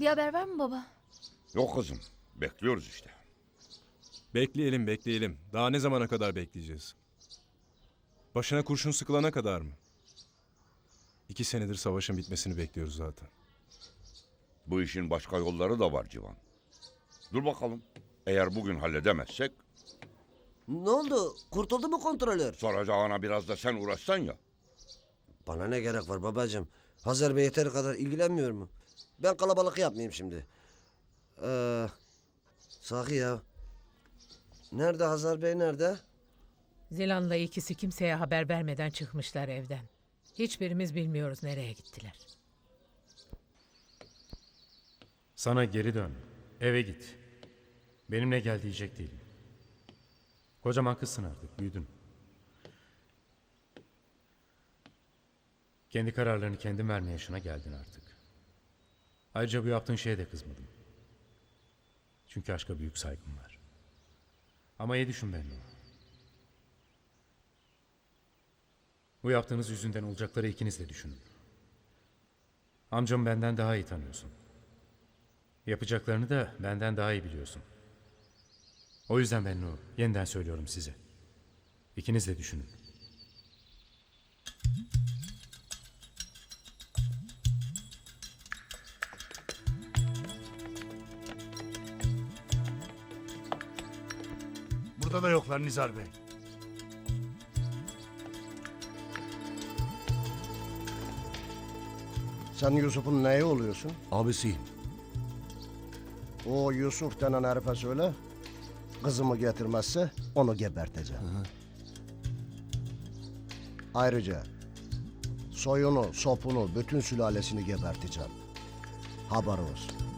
Bir haber var mı baba? Yok kızım. Bekliyoruz işte. Bekleyelim bekleyelim. Daha ne zamana kadar bekleyeceğiz? Başına kurşun sıkılana kadar mı? İki senedir savaşın bitmesini bekliyoruz zaten. Bu işin başka yolları da var Civan. Dur bakalım. Eğer bugün halledemezsek Ne oldu? Kurtuldu mu kontrolör? soracağına biraz da sen uğraşsan ya. Bana ne gerek var babacığım? Hazar Bey yeteri kadar ilgilenmiyor mu? Ben kalabalık yapmayayım şimdi. Ee, sahi ya. Nerede Hazar Bey nerede? Zilan'la ikisi kimseye haber vermeden çıkmışlar evden. Hiçbirimiz bilmiyoruz nereye gittiler. Sana geri dön. Eve git. Benimle gel diyecek değilim. Kocaman kızsın artık, büyüdün. Kendi kararlarını kendin verme yaşına geldin artık. Ayrıca bu yaptığın şeye de kızmadım. Çünkü aşka büyük saygım var. Ama iyi düşün Bennu. Bu yaptığınız yüzünden olacakları ikiniz de düşünün. Amcamı benden daha iyi tanıyorsun. Yapacaklarını da benden daha iyi biliyorsun. O yüzden ben Nur, yeniden söylüyorum size. İkiniz de düşünün. Burada da yoklar Nizar Bey. Sen Yusuf'un neyi oluyorsun? Abisiyim. O Yusuf denen herife söyle. Kızımı getirmezse onu geberteceğim. Ayrıca soyunu, sopunu, bütün sülalesini geberteceğim. Haber olsun.